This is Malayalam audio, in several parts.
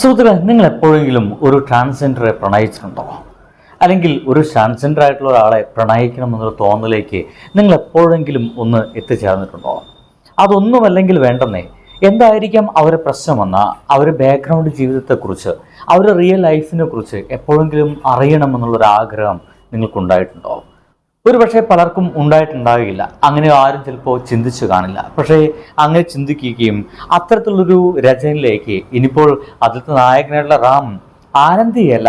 സുഹൃത്തുക്കളെ നിങ്ങൾ എപ്പോഴെങ്കിലും ഒരു ട്രാൻസ്ജെൻഡറെ പ്രണയിച്ചിട്ടുണ്ടോ? അല്ലെങ്കിൽ ഒരു ട്രാൻസ്ജെൻഡർ ആയിട്ടുള്ള ഒരാളെ പ്രണയിക്കണമെന്നൊരു തോന്നലേക്ക് നിങ്ങൾ എപ്പോഴെങ്കിലും ഒന്ന് എത്തിച്ചേർന്നിട്ടുണ്ടോ? അതൊന്നുമല്ലെങ്കിൽ വേണ്ടെന്നേ. എന്തായിരിക്കാം പ്രശ്നം പ്രശ്നമെന്ന അവരുടെ ബാക്ക്ഗ്രൗണ്ട് ജീവിതത്തെക്കുറിച്ച് അവരുടെ റിയൽ ലൈഫിനെ കുറിച്ച് എപ്പോഴെങ്കിലും അറിയണമെന്നുള്ളൊരാഗ്രഹം നിങ്ങൾക്കുണ്ടായിട്ടുണ്ടോ? ഒരു പക്ഷേ പലർക്കും ഉണ്ടായിട്ടുണ്ടാകില്ല അങ്ങനെ ആരും ചിലപ്പോൾ ചിന്തിച്ചു കാണില്ല. പക്ഷേ അങ്ങനെ ചിന്തിക്കുകയും അത്തരത്തിലുള്ളൊരു രചനയിലേക്ക് ഇനിയിപ്പോൾ അതിലത്തെ നായകനായിട്ടുള്ള റാം ആനന്ദിയല്ല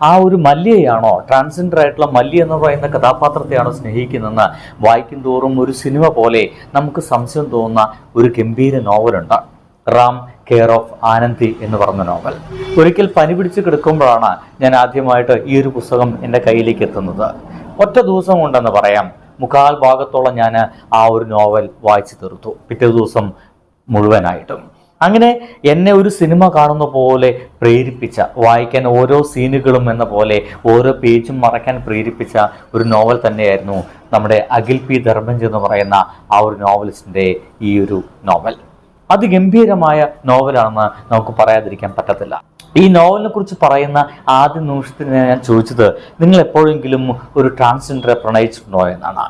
ആ ഒരു മല്യയാണോ ട്രാൻസ്ജെൻഡർ ആയിട്ടുള്ള മല്യ എന്ന് പറയുന്ന കഥാപാത്രത്തെയാണോ സ്നേഹിക്കുന്നതെന്ന് വായിക്കും തോറും ഒരു സിനിമ പോലെ നമുക്ക് സംശയം തോന്നുന്ന ഒരു ഗംഭീര നോവലുണ്ട്. റാം കെയർ ഓഫ് ആനന്ദി എന്ന് പറഞ്ഞ നോവൽ. ഒരിക്കൽ പനി പിടിച്ച് കിടക്കുമ്പോഴാണ് ഞാൻ ആദ്യമായിട്ട് ഈ ഒരു പുസ്തകം എന്റെ കയ്യിലേക്ക് എത്തുന്നത്. ഒറ്റ ദിവസം കൊണ്ടെന്ന് പറയാം. മുക്കാൽ ഭാഗത്തോളം ഞാൻ ആ ഒരു നോവൽ വായിച്ചു തീർത്തു. പിറ്റേ ദിവസം മുഴുവനായിട്ടും. അങ്ങനെ എന്നെ ഒരു സിനിമ കാണുന്ന പോലെ പ്രേരിപ്പിച്ച വായിക്കാൻ ഓരോ സീനുകളും എന്ന പോലെ ഓരോ പേജും മറയ്ക്കാൻ പ്രേരിപ്പിച്ച ഒരു നോവൽ തന്നെയായിരുന്നു നമ്മുടെ അഖിൽ പി ധർമ്മഞ്ച് എന്ന് പറയുന്ന ആ ഒരു നോവലിസ്റ്റിന്റെ ഈ ഒരു നോവൽ. അതിഗംഭീരമായ നോവലാണെന്ന് നമുക്ക് പറയാതിരിക്കാൻ പറ്റത്തില്ല. ഈ നോവലിനെ കുറിച്ച് പറയുന്ന ആദ്യ നിമിഷത്തിന് ഞാൻ ചോദിച്ചത് നിങ്ങൾ എപ്പോഴെങ്കിലും ഒരു ട്രാൻസ്ജെൻഡറെ പ്രണയിച്ചിട്ടുണ്ടോ എന്നാണ്.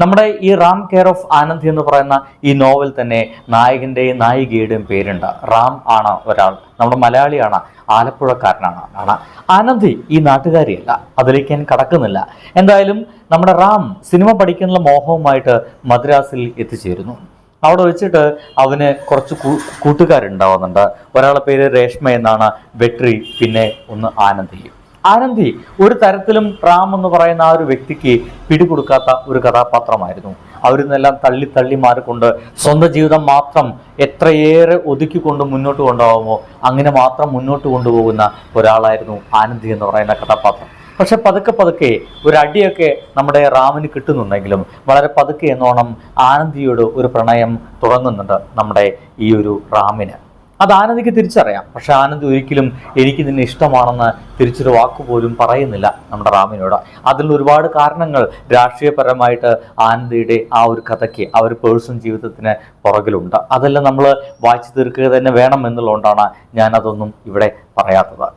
നമ്മുടെ ഈ റാം കെയർ ഓഫ് ആനന്ദ് എന്ന് പറയുന്ന ഈ നോവൽ തന്നെ നായകന്റെയും നായികയുടെയും പേരുണ്ട്. റാം ആണ് ഒരാൾ. നമ്മുടെ മലയാളിയാണ് ആലപ്പുഴക്കാരനാണ്. ആണ്. ആനന്ദി ഈ നാട്ടുകാരിയല്ല. അതിലേക്ക് ഞാൻ കടക്കുന്നില്ല. എന്തായാലും നമ്മുടെ റാം സിനിമ പഠിക്കാനുള്ള മോഹവുമായിട്ട് മദ്രാസിൽ എത്തിച്ചേരുന്നു. അവിടെ വെച്ചിട്ട് അവന് കുറച്ച് കൂട്ടുകാരുണ്ടാവുന്നുണ്ട്. ഒരാളെ പേര് രേഷ്മ എന്നാണ്. വെട്രി പിന്നെ ഒന്ന് ആനന്ദി. ആനന്ദി ഒരു തരത്തിലും റാം എന്ന് പറയുന്ന ആ ഒരു വ്യക്തിക്ക് പിടികൊടുക്കാത്ത ഒരു കഥാപാത്രമായിരുന്നു. അവരിൽ നിന്നെല്ലാം തള്ളി തള്ളി മാറിക്കൊണ്ട് സ്വന്തം ജീവിതം മാത്രം എത്രയേറെ ഒതുക്കിക്കൊണ്ട് മുന്നോട്ട് കൊണ്ടുപോകുമോ അങ്ങനെ മാത്രം മുന്നോട്ട് കൊണ്ടുപോകുന്ന ഒരാളായിരുന്നു ആനന്ദി എന്ന് പറയുന്ന കഥാപാത്രം. പക്ഷെ പതുക്കെ പതുക്കെ ഒരു അടിയൊക്കെ നമ്മുടെ റാമിന് കിട്ടുന്നുണ്ടെങ്കിലും വളരെ പതുക്കെ എന്നോണം ആനന്ദിയോട് ഒരു പ്രണയം തുടങ്ങുന്നുണ്ട് നമ്മുടെ ഈ ഒരു റാമിന്. അത് ആനന്ദിക്ക് തിരിച്ചറിയാം. പക്ഷെ ആനന്ദ് ഒരിക്കലും എനിക്ക് നിന്നെ ഇഷ്ടമാണെന്ന് തിരിച്ചൊരു വാക്കുപോലും പറയുന്നില്ല നമ്മുടെ റാമിനോട്. അതിൽ ഒരുപാട് കാരണങ്ങൾ രാഷ്ട്രീയപരമായിട്ട് ആനന്ദിയുടെ ആ ഒരു കഥയ്ക്ക് ആ ഒരു പേഴ്സൺ ജീവിതത്തിന് പുറകിലുണ്ട്. അതെല്ലാം നമ്മൾ വായിച്ചു തീർക്കുക തന്നെ വേണം എന്നുള്ളതുകൊണ്ടാണ് ഞാൻ അതൊന്നും ഇവിടെ പറയാത്തത്.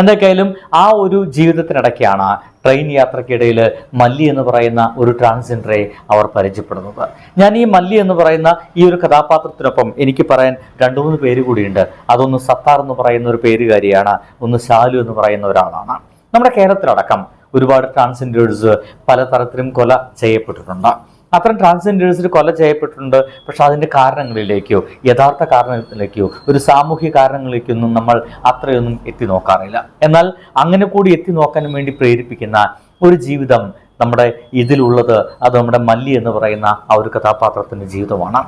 എന്തൊക്കെയായാലും ആ ഒരു ജീവിതത്തിനിടയ്ക്കാണ് ട്രെയിൻ യാത്രക്കിടയിൽ മല്ലി എന്ന് പറയുന്ന ഒരു ട്രാൻസ്ജെൻഡറെ അവർ പരിചയപ്പെടുന്നത്. ഞാൻ ഈ മല്ലി എന്ന് പറയുന്ന ഈ ഒരു കഥാപാത്രത്തിനൊപ്പം എനിക്ക് പറയാൻ രണ്ടു മൂന്ന് പേര് കൂടിയുണ്ട്. അതൊന്ന് സത്താർ എന്ന് പറയുന്ന ഒരു പേരുകാരിയാണ് ഒന്ന് ശാലു എന്ന് പറയുന്ന ഒരാളാണ്. നമ്മുടെ കേരളത്തിലടക്കം ഒരുപാട് ട്രാൻസ്ജെൻഡേഴ്സ് പലതരത്തിലും കൊല ചെയ്യപ്പെട്ടിട്ടുണ്ട്. അത്തരം ട്രാൻസ്ജെൻഡേഴ്സിൽ കൊല ചെയ്യപ്പെട്ടിട്ടുണ്ട്. പക്ഷെ അതിന്റെ കാരണങ്ങളിലേക്കോ യഥാർത്ഥ കാരണത്തിലേക്കോ ഒരു സാമൂഹ്യ കാരണങ്ങളിലേക്കൊന്നും നമ്മൾ അത്രയൊന്നും എത്തി നോക്കാറില്ല. എന്നാൽ അങ്ങനെ കൂടി എത്തി നോക്കാൻ വേണ്ടി പ്രേരിപ്പിക്കുന്ന ഒരു ജീവിതം നമ്മുടെ ഇതിലുള്ളത് അത് നമ്മുടെ മല്ലി എന്ന് പറയുന്ന ആ ഒരു കഥാപാത്രത്തിന്റെ ജീവിതമാണ്.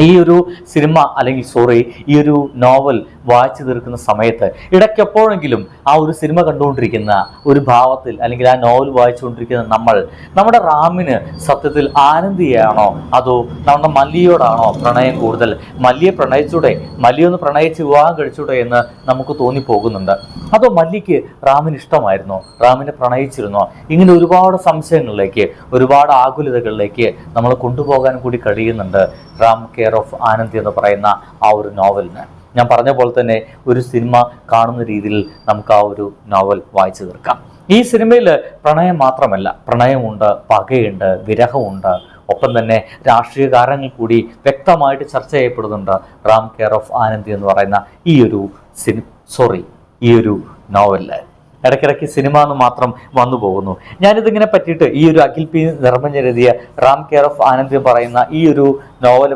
ഈ ഒരു സിനിമ അല്ലെങ്കിൽ സോറി ഈ ഒരു നോവൽ വായിച്ചു തീർക്കുന്ന സമയത്ത് ഇടയ്ക്കെപ്പോഴെങ്കിലും ആ ഒരു സിനിമ കണ്ടുകൊണ്ടിരിക്കുന്ന ഒരു ഭാവത്തിൽ അല്ലെങ്കിൽ ആ നോവൽ വായിച്ചുകൊണ്ടിരിക്കുന്ന നമ്മൾ നമ്മുടെ റാമിന് സത്യത്തിൽ ആനന്ദിയാണോ? അതോ നമ്മുടെ മല്ലിയോടാണോ പ്രണയം കൂടുതൽ? മല്ലിയെ പ്രണയിച്ചൂടെ? മല്ലിയൊന്ന് പ്രണയിച്ച് വിവാഹം കഴിച്ചൂടെ എന്ന് നമുക്ക് തോന്നിപ്പോകുന്നുണ്ട്. അതോ മല്ലിക്ക് റാമിന് ഇഷ്ടമായിരുന്നോ? റാമിനെ പ്രണയിച്ചിരുന്നോ? ഇങ്ങനെ ഒരുപാട് സംശയങ്ങളിലേക്ക് ഒരുപാട് ആകുലതകളിലേക്ക് നമ്മൾ കൊണ്ടുപോകാൻ കൂടി കഴിയുന്നുണ്ട് റാം കെയർ ഓഫ് ആനന്ദ് എന്ന് പറയുന്ന ആ ഒരു നോവലിന് ഞാൻ പറഞ്ഞ പോലെ തന്നെ ഒരു സിനിമ കാണുന്ന രീതിയിൽ നമുക്ക് ആ ഒരു നോവൽ വായിച്ചു തീർക്കാം. ഈ സിനിമയിൽ പ്രണയം മാത്രമല്ല പ്രണയമുണ്ട് പകയുണ്ട് വിരഹമുണ്ട്. ഒപ്പം തന്നെ രാഷ്ട്രീയ കാരണങ്ങൾ കൂടി വ്യക്തമായിട്ട് ചർച്ച ചെയ്യപ്പെടുന്നുണ്ട് റാം കെയർ ഓഫ് ആനന്ദ് എന്ന് പറയുന്ന ഈ ഒരു സിനി സോറി ഈ ഒരു നോവലിൽ ഇടയ്ക്കിടയ്ക്ക് സിനിമ എന്ന് മാത്രം വന്നു പോകുന്നു. ഞാനിതിങ്ങനെ പറ്റിയിട്ട് ഈ ഒരു അഖിൽ പി നിർമ്മഞ്ഞെഴുതിയ റാം കെയർ ഓഫ് ആനന്ദ് പറയുന്ന ഈ ഒരു നോവൽ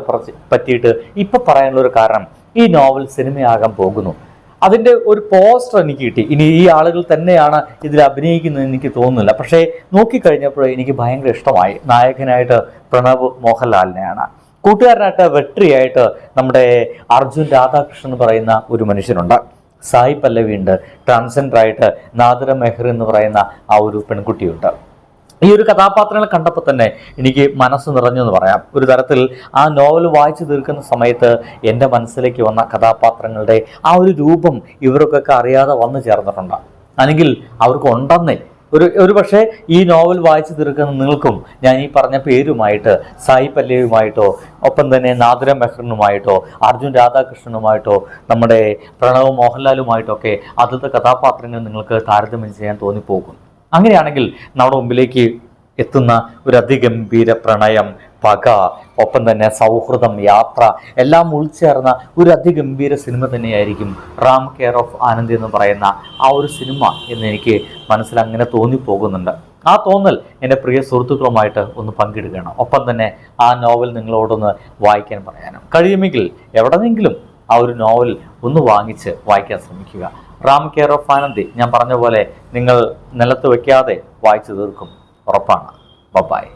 പറ്റിയിട്ട് ഇപ്പൊ പറയാനുള്ള ഒരു കാരണം ഈ നോവൽ സിനിമയാകാൻ പോകുന്നു. അതിന്റെ ഒരു പോസ്റ്റർ എനിക്ക് കിട്ടി. ഇനി ഈ ആളുകൾ തന്നെയാണ് ഇതിൽ അഭിനയിക്കുന്നത് എനിക്ക് തോന്നുന്നില്ല. പക്ഷേ നോക്കിക്കഴിഞ്ഞപ്പോൾ എനിക്ക് ഭയങ്കര ഇഷ്ടമായി. നായകനായിട്ട് പ്രണവ് മോഹൻലാലിനെയാണ്. കൂട്ടുകാരനായിട്ട് വെട്രിയായിട്ട് നമ്മുടെ അർജുൻ രാധാകൃഷ്ണൻ പറയുന്ന ഒരു മനുഷ്യനുണ്ട്. സായി പല്ലവി ഉണ്ട് ട്രാൻസ്ജെൻഡർ ആയിട്ട് നാദിര മെഹർ എന്ന് പറയുന്ന ആ ഒരു പെൺകുട്ടിയുണ്ട്. ഈ ഒരു കഥാപാത്രങ്ങളെ കണ്ടപ്പോൾ തന്നെ എനിക്ക് മനസ്സ് നിറഞ്ഞു എന്ന് പറയാം. ഒരു തരത്തിൽ ആ നോവൽ വായിച്ചു തീർക്കുന്ന സമയത്ത് എന്റെ മനസ്സിലേക്ക് വന്ന കഥാപാത്രങ്ങളുടെ ആ ഒരു രൂപം ഇവർക്കൊക്കെ അറിയാതെ വന്നു ചേർന്നിട്ടുണ്ട്. അല്ലെങ്കിൽ അവർക്ക് ഉണ്ടെന്നേ ഒരു ഒരു പക്ഷേ ഈ നോവൽ വായിച്ചു തീർക്കുന്ന നിങ്ങൾക്കും ഞാൻ ഈ പറഞ്ഞ പേരുമായിട്ട് സായി പല്ലവിയുമായിട്ടോ ഒപ്പം തന്നെ നാദുര മെഹ്റിനുമായിട്ടോ അർജുൻ രാധാകൃഷ്ണനുമായിട്ടോ നമ്മുടെ പ്രണവ് മോഹൻലാലുമായിട്ടൊക്കെ അതിലത്തെ കഥാപാത്രങ്ങൾ നിങ്ങൾക്ക് താരതമ്യം ചെയ്യാൻ തോന്നിപ്പോകും. അങ്ങനെയാണെങ്കിൽ നമ്മുടെ മുമ്പിലേക്ക് എത്തുന്ന ഒരു അതിഗംഭീര പ്രണയം പക ഒപ്പം തന്നെ സൗഹൃദം യാത്ര എല്ലാം ഉൾച്ചേർന്ന ഒരു അതിഗംഭീര സിനിമ തന്നെയായിരിക്കും റാം കെയർ ഓഫ് ആനന്ദ് എന്ന് പറയുന്ന ആ ഒരു സിനിമ എന്ന് എനിക്ക് മനസ്സിൽ അങ്ങനെ തോന്നിപ്പോകുന്നുണ്ട്. ആ തോന്നൽ എന്റെ പ്രിയ സുഹൃത്തുക്കളുമായിട്ട് ഒന്ന് പങ്കിടുകയാണ്. ഒപ്പം തന്നെ ആ നോവൽ നിങ്ങളോടൊന്ന് വായിക്കാൻ പറയാനും. കഴിയുമെങ്കിൽ എവിടെന്നെങ്കിലും ആ ഒരു നോവൽ ഒന്ന് വാങ്ങിച്ച് വായിക്കാൻ ശ്രമിക്കുക. റാം കെയർ ഓഫ് ആനന്ദി ഞാൻ പറഞ്ഞ പോലെ നിങ്ങൾ നിലത്ത് വയ്ക്കാതെ വായിച്ചു തീർക്കും. ഉറപ്പാണ് ബബായ്